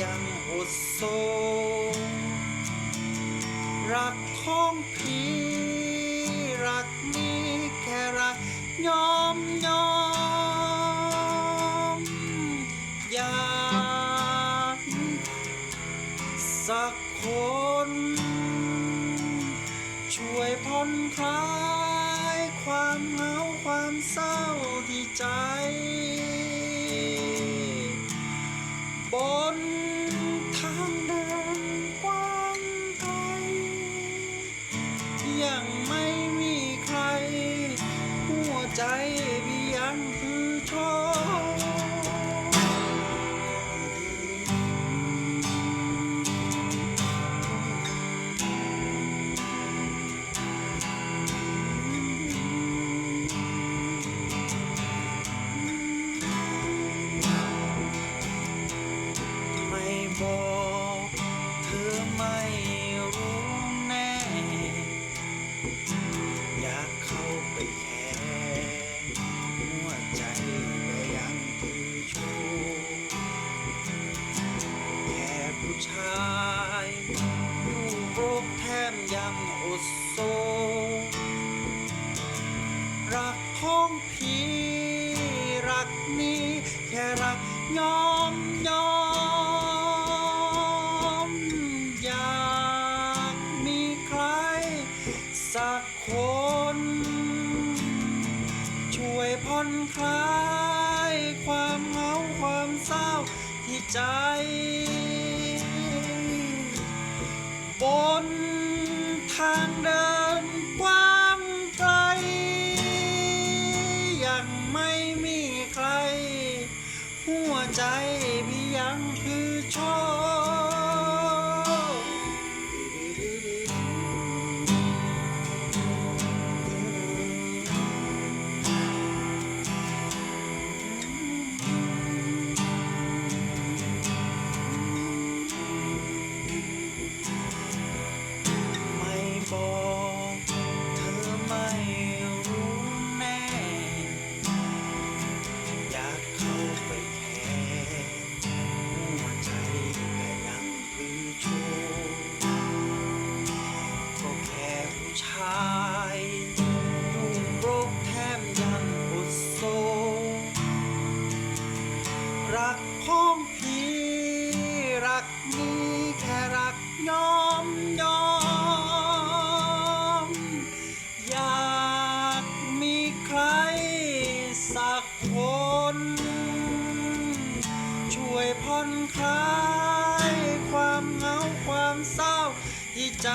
ยังอดโซรักของพี่ รักนี้แค่รักยอมยอมอยากสักคน ช่วยผ่อนคลายความเหงาความเศร้าที่ใจ บน ไม่รู้แน่ อยากเข้าไปแค่หัวใจก็ยังถือชูแค่ผู้ชายอยู่โรคแทมยังอดโซ รักของพี่รักนี้ แค่รักยอมยอม คลายความเหงาความเศร้าที่ใจ บนทางเดินกว้างไกล ยังไม่มีใคร หัวใจพี่ยังคือโชค คลายความเหงาความเศร้าที่ใจ